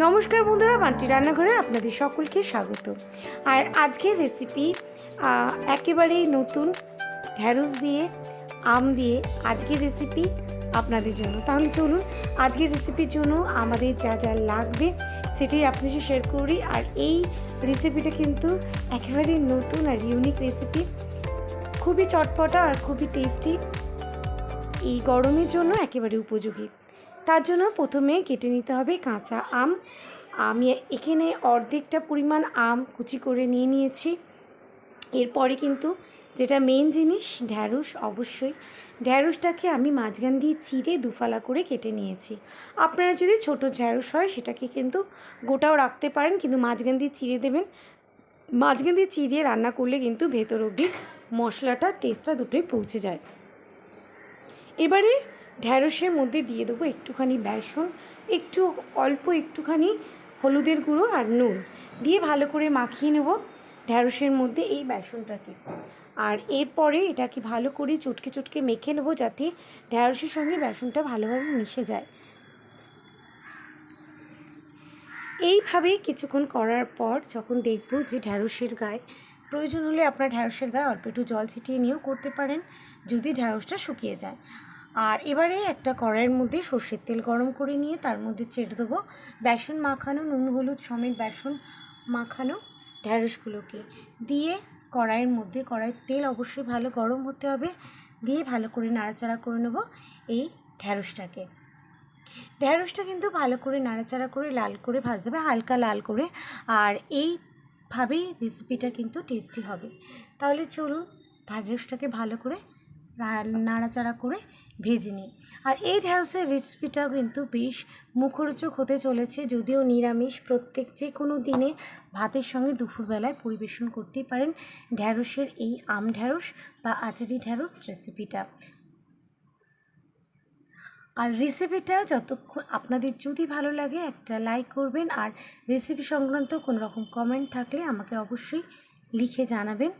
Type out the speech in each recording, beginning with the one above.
নমস্কার বন্ধুরা মাটি রান্নাঘরে আপনাদের সকলকে স্বাগত। আর আজকের রেসিপি একেবারেই নতুন ঢ্যাঁড়স দিয়ে, আম দিয়ে আজকের রেসিপি আপনাদের জন্য। তাহলে চলুন, আজকের রেসিপির জন্য আমাদের যা যা লাগবে সেটাই আপনাদের শেয়ার করি। আর এই রেসিপিটা কিন্তু একেবারেই নতুন আর ইউনিক রেসিপি খুবই চটপটা আর খুবই টেস্টি এই গরমের জন্য একেবারে উপযোগী। তার জন্য প্রথমে কেটে নিতে হবে কাঁচা আম। আমি এখানে অর্ধেকটা পরিমাণ আম কুচি করে নিয়ে নিয়েছি। এরপরে কিন্তু যেটা মেন জিনিস, ঢ্যাঁড়স অবশ্যই। ঢ্যাঁড়সটাকে আমি মাঝখান দিয়ে চিড়ে দুফালা করে কেটে নিয়েছি। আপনারা যদি ছোট ঢ্যাঁড়স হয়, সেটাকে কিন্তু গোটাও রাখতে পারেন, কিন্তু মাঝখান দিয়ে চিড়ে দেবেন। মাঝখান দিয়ে চিড়ে রান্না করলে কিন্তু ভেতর অবধি মশলাটা টেস্টটা দুটোই পৌঁছে যায়। এবারে ঢ্যাঁড়সের মধ্যে দিয়ে দেবো একটুখানি বেসন, একটু অল্প একটুখানি হলুদের গুঁড়ো আর নুন। দিয়ে ভালো করে মাখিয়ে নেব ঢ্যাঁড়সের মধ্যে এই বেসনটাকে। আর এরপরে এটাকে ভালো করে চটকে চটকে মেখে নেব যাতে ঢ্যাঁড়সের সঙ্গে বেসনটা ভালোভাবে মিশে যায়। এইভাবে কিছুক্ষণ করার পর যখন দেখব যে ঢ্যাঁড়সের গায়ে প্রয়োজন হলে আপনার ঢ্যাঁড়সের গায়ে অল্প একটু জল ছিটিয়ে নিয়েও করতে পারেন, যদি ঢ্যাঁড়সটা শুকিয়ে যায়। আর এবারে একটা কড়াইয়ের মধ্যে সর্ষের তেল গরম করে নিয়ে তার মধ্যে ছেড়ে দেবো বেসন মাখানো, নুন, হলুদ সমেত বেসন মাখানো ঢ্যাঁড়সগুলোকে দিয়ে কড়াইয়ের মধ্যে, কড়াইয়ের তেল অবশ্যই ভালো গরম হতে হবে, দিয়ে ভালো করে নাড়াচাড়া করে নেব এই ঢ্যাঁড়সটাকে ঢ্যাঁড়সটা কিন্তু ভালো করে নাড়াচাড়া করে লাল করে ভাজতে হবে, হালকা লাল করে। আর এইভাবেই রেসিপিটা কিন্তু টেস্টি হবে। তাহলে চলুন ঢ্যাঁড়সটাকে ভালো করে নাড়াচাড়া করে ভেজে নিই। আর এই ঢ্যাঁড়সের রেসিপিটাও কিন্তু বেশ মুখরোচক হতে চলেছে, যদিও নিরামিষ। প্রত্যেক যে কোনো দিনে ভাতের সঙ্গে দুপুরবেলায় পরিবেশন করতেই পারেন ঢ্যাঁড়সের এই আম ঢ্যাঁড়স বা আচারি ঢ্যাঁড়স রেসিপিটা আর রেসিপিটা যতক্ষণ আপনাদের যদি ভালো লাগে একটা লাইক করবেন, আর রেসিপি সংক্রান্ত কোনো রকম কমেন্ট থাকলে আমাকে অবশ্যই লিখে জানাবেন।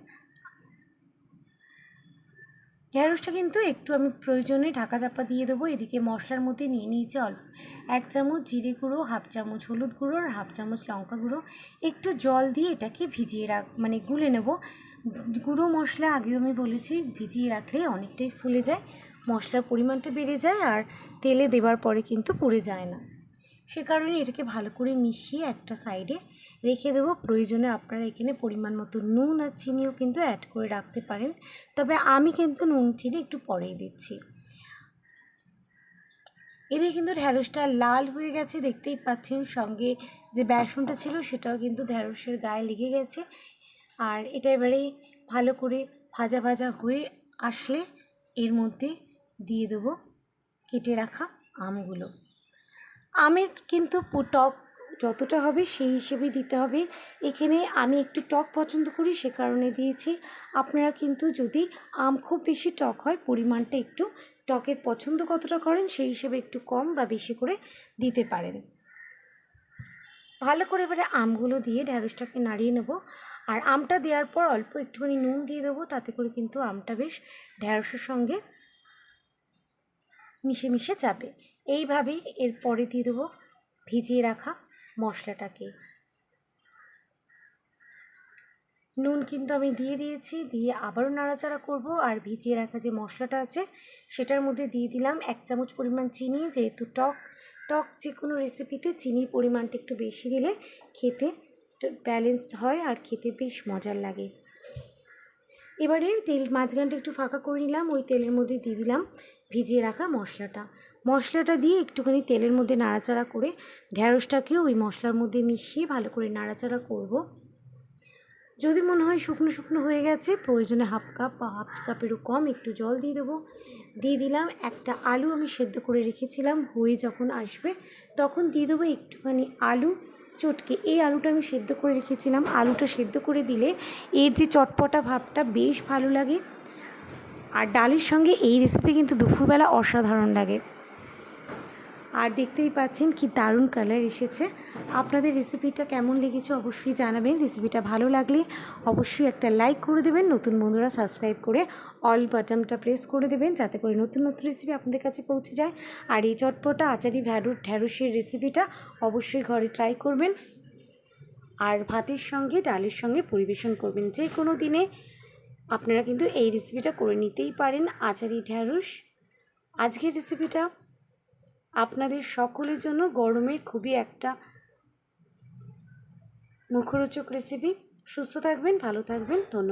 ঢ্যাঁড়সটা কিন্তু একটু আমি প্রয়োজনে ঢাকা চাপা দিয়ে দেবো। এদিকে মশলার মধ্যে নিয়ে নিয়েছি অল্প এক চামচ জিরে গুঁড়ো, হাফ চামচ হলুদ গুঁড়ো আর হাফ চামচ লঙ্কা গুঁড়ো। একটু জল দিয়ে এটাকে ভিজিয়ে রাখ মানে গুলে নেব। গুঁড়ো মশলা আগেও আমি বলেছি, ভিজিয়ে রাখলে অনেকটাই ফুলে যায়, মশলার পরিমাণটা বেড়ে যায় আর তেলে দেবার পরে কিন্তু পুড়ে যায় না। সে কারণে এটাকে ভালো করে মিশিয়ে একটা সাইডে রেখে দেবো। প্রয়োজনে আপনারা এখানে পরিমাণ মতো নুন আর চিনিও কিন্তু অ্যাড করে রাখতে পারেন। তবে আমি কিন্তু নুন, চিনি একটু পরেই দিচ্ছি। এদিকে কিন্তু ঢ্যাঁড়সটা লাল হয়ে গেছে, দেখতেই পাচ্ছেন সঙ্গে যে বেসনটা ছিল সেটাও কিন্তু ঢ্যাঁড়সের গায়ে লেগে গেছে। আর এটা এবারে ভালো করে ভাজা ভাজা হয়ে আসলে এর মধ্যে দিয়ে দেবো কেটে রাখা আমগুলো। আমের কিন্তু টক যতটা হবে সেই হিসেবে দিতে হবে। এখানে আমি একটু টক পছন্দ করি সে কারণে দিয়েছি। আপনারা কিন্তু যদি আম খুব বেশি টক হয়, পরিমাণটা একটু টকের পছন্দ কতটা করেন সেই হিসেবে একটু কম বা বেশি করে দিতে পারেন। ভালো করে এবারে আমগুলো দিয়ে ঢ্যাঁড়সটাকে নাড়িয়ে নেব। আর আমটা দেওয়ার পর অল্প একটুখানি নুন দিয়ে দেবো, তাতে করে কিন্তু আমটা বেশ ঢ্যাঁড়সের সঙ্গে মিশে মিশে যাবে। এইভাবেই এরপরে দিয়ে দেবো ভিজিয়ে রাখা মশলাটাকে। নুন কিন্তু আমি দিয়ে দিয়েছি, দিয়ে আবারও নাড়াচাড়া করব আর ভিজিয়ে রাখা যে মশলাটা আছে, সেটার মধ্যে দিয়ে দিলাম এক চামচ পরিমাণ চিনি, যেহেতু টক টক যে কোনো রেসিপিতে চিনির পরিমাণটা একটু বেশি দিলে খেতে ব্যালেন্সড হয় আর খেতে বেশ মজার লাগে। এবারে তেল মাঝখানটা একটু ফাঁকা করে নিলাম, ওই তেলের মধ্যে দিয়ে দিলাম ভিজিয়ে রাখা মশলাটা। মশলাটা দিয়ে একটুখানি তেলের মধ্যে নাড়াচাড়া করে ঢ্যাঁড়সটাকেও ওই মশলার মধ্যে মিশিয়ে ভালো করে নাড়াচাড়া করব। যদি মনে হয় শুকনো শুকনো হয়ে গেছে, প্রয়োজনে হাফ কাপ বা হাফ কাপেরও কম একটু জল দিয়ে দেবো। দিয়ে দিলাম একটা আলু আমি সেদ্ধ করে রেখেছিলাম, হয়ে যখন আসবে তখন দিয়ে দেবো একটুখানি আলু চটকে। এই আলুটা আমি সেদ্ধ করে রেখেছিলাম। আলুটা সেদ্ধ করে দিলে এর যে চটপটা ভাবটা বেশ ভালো লাগে। আর ডালের সঙ্গে এই রেসিপি কিন্তু দুপুরবেলা অসাধারণ লাগে। আর দেখতেই পাচ্ছেন কি দারুণ কালার এসেছে। আপনাদের রেসিপিটা কেমন লেগেছে অবশ্যই জানাবেন। রেসিপিটা ভালো লাগলে অবশ্যই একটা লাইক করে দেবেন। নতুন বন্ধুরা সাবস্ক্রাইব করে অল বাটনটা প্রেস করে দেবেন যাতে করে নতুন নতুন রেসিপি আপনাদের কাছে পৌঁছে যায়। আর এই চটপটা আচারি ভ্যারু, ঢ্যাঁড়সের রেসিপিটা অবশ্যই ঘরে ট্রাই করবেন। আর ভাতের সঙ্গে, ডালের সঙ্গে পরিবেশন করবেন যে কোনো দিনে। আপনারা কিন্তু এই রেসিপিটা করে নিতেই পারেন, আচারি ঢ্যাঁড়স। আজকের রেসিপিটা আপনাদের সকলের জন্য গরমের খুবই একটা মুখরোচক রেসিপি সুস্থ থাকবেন, ভালো থাকবেন, ধন্যবাদ।